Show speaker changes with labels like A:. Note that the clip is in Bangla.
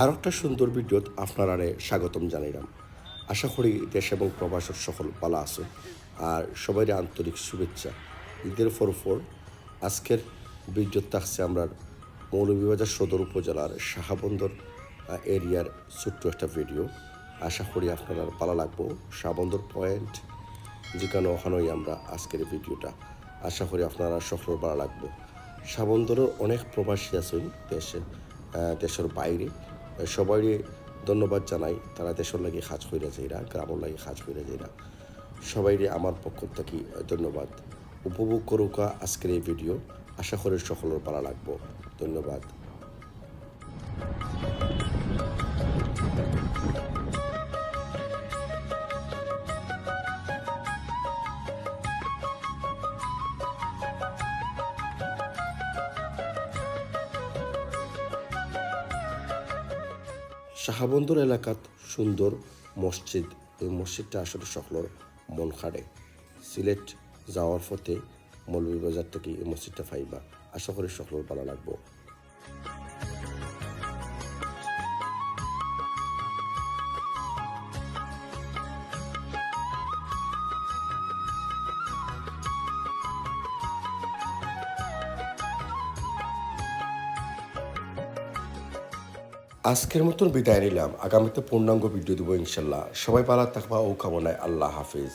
A: আর একটা সুন্দর ভিডিওত আপনারা স্বাগতম জানাইলাম। আশা করি দেশ এবং প্রবাসের সকল পালা আছে আর সবাই আন্তরিক শুভেচ্ছা। ঈদের ফর ফর আজকের ভিডিও থাকছে আমরা মৌলভীবাজার সদর উপজেলার শাহাবন্দর এরিয়ার ছোট্ট একটা ভিডিও। আশা করি আপনারা ভালো লাগবো। শাহাবন্দর পয়েন্ট যেখানে ওখানেই আমরা আজকের ভিডিওটা। আশা করি আপনারা সকল ভালো লাগবো। শাবন্দরের অনেক প্রবাসী আছেন দেশে দেশের বাইরে। সবাই ধন্যবাদ জানাই। তারা দেশের লাগি কাজ করে যাইরা, গ্রামের লাগি কাজ করে যাইরা। সবাই আমার পক্ষ থেকে ধন্যবাদ। উপভোগ করুকা আজকের এই ভিডিও। আশা করি সকলের ভালো লাগবো। ধন্যবাদ। শাহাবন্দর এলাকাত সুন্দর মসজিদ এই মসজিদটা আসলে সকলের মন খাড়ে। সিলেট যাওয়ার পথে মৌলভীবাজার থেকে এই মসজিদটা ফাইবা আশা করি সকলের ভালো লাগবো। আজকের মতন বিদায় নিলাম। আগামীতে পূর্ণাঙ্গ ভিডিও দেবো ইনশাল্লাহ। সবাই ভালো থাকবা ও কামনায় আল্লাহ হাফিজ।